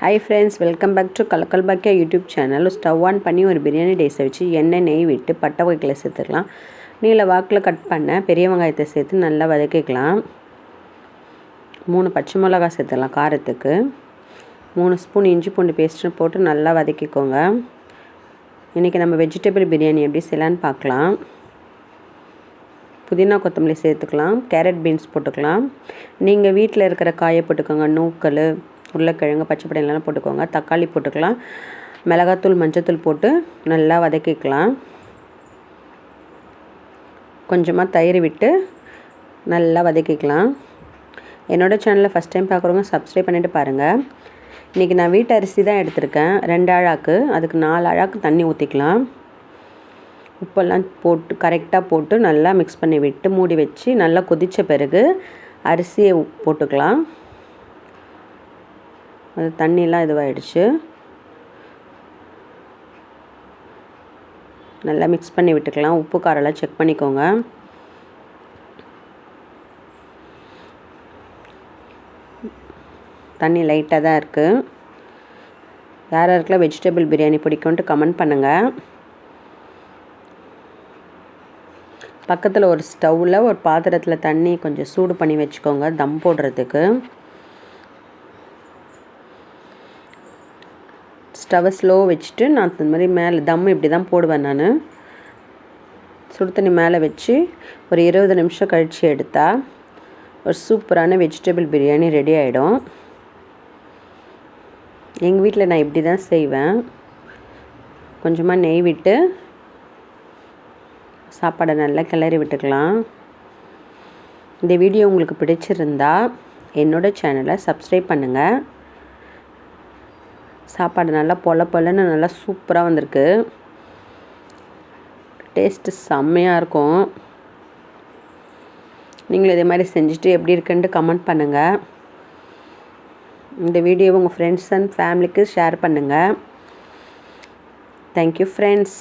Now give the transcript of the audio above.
Hi friends welcome back to Kalakkal Bhakkiya YouTube channel stove on பண்ணி ஒரு பிரியாணி டேஸை வச்சு எண்ணெய் நெய் விட்டு பட்டை வகைகளை சேர்த்துக்கலாம் நீல வாக்கில் கட் பண்ண பெரிய வெங்காயத்தை சேர்த்து நல்லா வதக்கிக்கலாம் மூணு பச்சை மிளகா சேர்த்துக்கலாம் காரத்துக்கு மூணு ஸ்பூன் இஞ்சி பூண்டு பேஸ்ட்டு போட்டு நல்லா வதக்கிக்கோங்க இன்றைக்கி நம்ம வெஜிடபிள் பிரியாணி எப்படி செய்யலான்னு பார்க்கலாம் புதினா கொத்தமல்லி சேர்த்துக்கலாம் கேரட் பீன்ஸ் போட்டுக்கலாம் நீங்கள் வீட்டில் இருக்கிற காயை போட்டுக்கோங்க நூக்கல் உருளைக்கிழங்கு பச்சை எல்லாம் போட்டுக்கோங்க. தக்காளி போட்டுக்கலாம். மிளகாத்தூள் மஞ்சத்தூள் போட்டு நல்லா வதக்கிக்கலாம். கொஞ்சமாக தயிர் விட்டு நல்லா வதக்கிக்கலாம். என்னோடய சேனலில் ஃபஸ்ட் டைம் பார்க்குறவங்க சப்ஸ்கிரைப் பண்ணிவிட்டு பாருங்கள் இன்றைக்கி நான் வீட்டு அரிசி தான் எடுத்திருக்கேன். ரெண்டு அழாக்கு. அதுக்கு நாலு அழாக்கு தண்ணி ஊற்றிக்கலாம் உப்பெல்லாம் போட்டு கரெக்டாக போட்டு நல்லா மிக்ஸ் பண்ணி விட்டு மூடி வச்சு நல்லா கொதித்த பிறகு அரிசியை போட்டுக்கலாம். அது தண்ணியெலாம் இதுவாகிடுச்சு நல்லா மிக்ஸ் பண்ணி விட்டுக்கலாம். உப்பு காரெல்லாம் செக் பண்ணிக்கோங்க. தண்ணி லைட்டாக தான் இருக்குது யார் யாருக்கெல்லாம் வெஜிடபிள் பிரியாணி பிடிக்கும்ன்ட்டு கமெண்ட் பண்ணுங்கள் பக்கத்தில் ஒரு ஸ்டவ்வில் ஒரு பாத்திரத்தில் தண்ணி கொஞ்சம் சூடு பண்ணி வச்சுக்கோங்க. தம் போடுறதுக்கு. ஸ்டவ்வை ஸ்லோ வச்சுட்டு நான் இந்த மாதிரி மேலே தம் இப்படி தான் போடுவேன் நான். சுடு தண்ணி மேலே வச்சு ஒரு இருபது நிமிஷம் கழித்து எடுத்தால் ஒரு சூப்பரான வெஜிடபிள் பிரியாணி ரெடி ஆகிடும் எங்கள் வீட்டில் நான் இப்படி தான் செய்வேன். கொஞ்சமாக நெய் விட்டு சாப்பாடை நல்லா கிளறி விட்டுக்கலாம். இந்த வீடியோ உங்களுக்கு பிடிச்சிருந்தா என்னோடய சேனலை சப்ஸ்கிரைப் பண்ணுங்கள் சாப்பாடு நல்லா பொல பொலன்னு நல்லா சூப்பராக வந்திருக்கு. டேஸ்ட்டு செம்மையாக இருக்கும். நீங்களும் இதே மாதிரி செஞ்சுட்டு எப்படி இருக்குன்ட்டு கமெண்ட் பண்ணுங்கள் இந்த வீடியோவை உங்கள் ஃப்ரெண்ட்ஸ் அண்ட் ஃபேமிலிக்கு ஷேர் பண்ணுங்கள் தேங்க்யூ ஃப்ரெண்ட்ஸ்